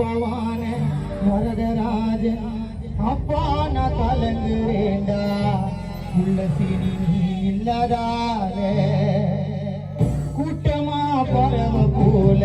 அப்பவான வரதராஜன் அப்பா நான் கலங்குறேண்டா உள்ள சினி இல்லாதால கூட்டமா பரவ போல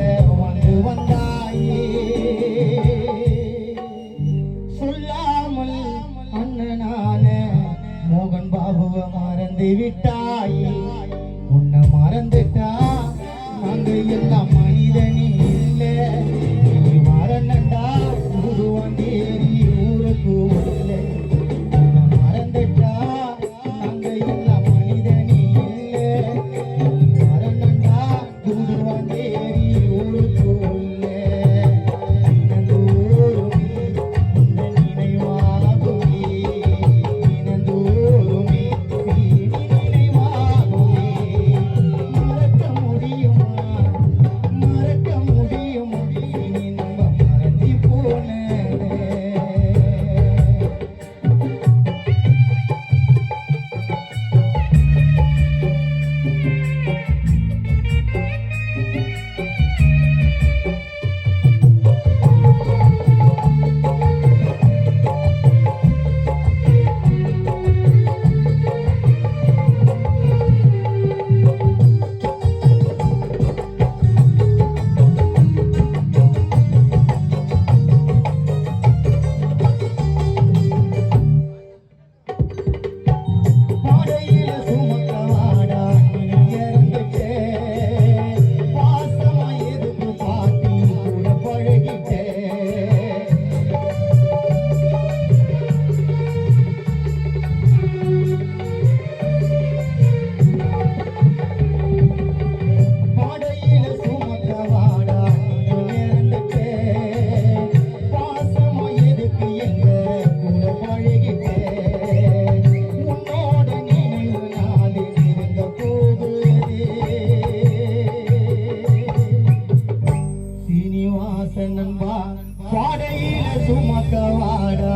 சுமக்கவாடா?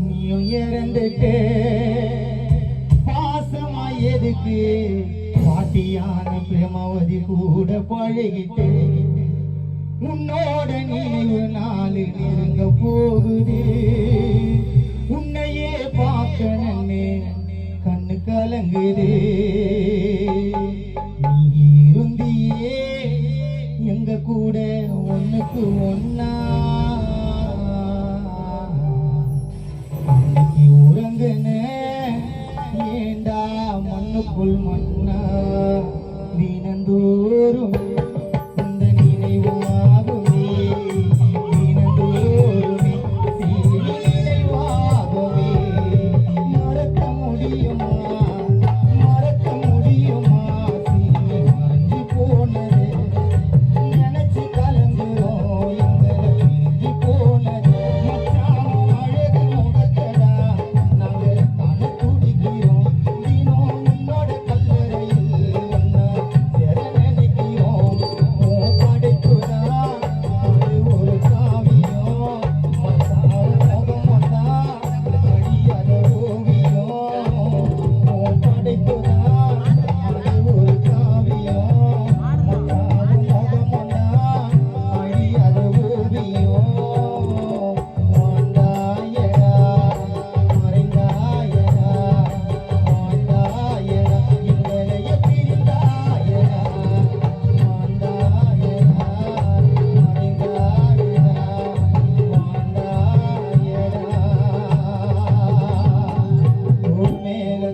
நீயும் இறந்துட்டு பாசமா எதுக்கு? பாட்டியான பிரமாவதி கூட பழகிட்டு உன்னோட நினைவு நாளில் நெருங்க போகுது. உன்னையே பார்க்க நன்னே கண்ணு கலங்குது. நீ இருந்தியே எங்க கூட ஒன்னுக்கு ஒன்னா கண்ணுக்குள் மன்னா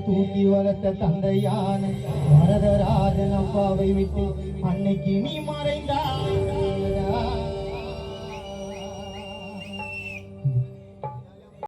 தூக்கி வளர்த்த தந்தையான வரதராஜன் அப்பாவை விட்டு அன்னைக்கு நீ மறைந்தாய்.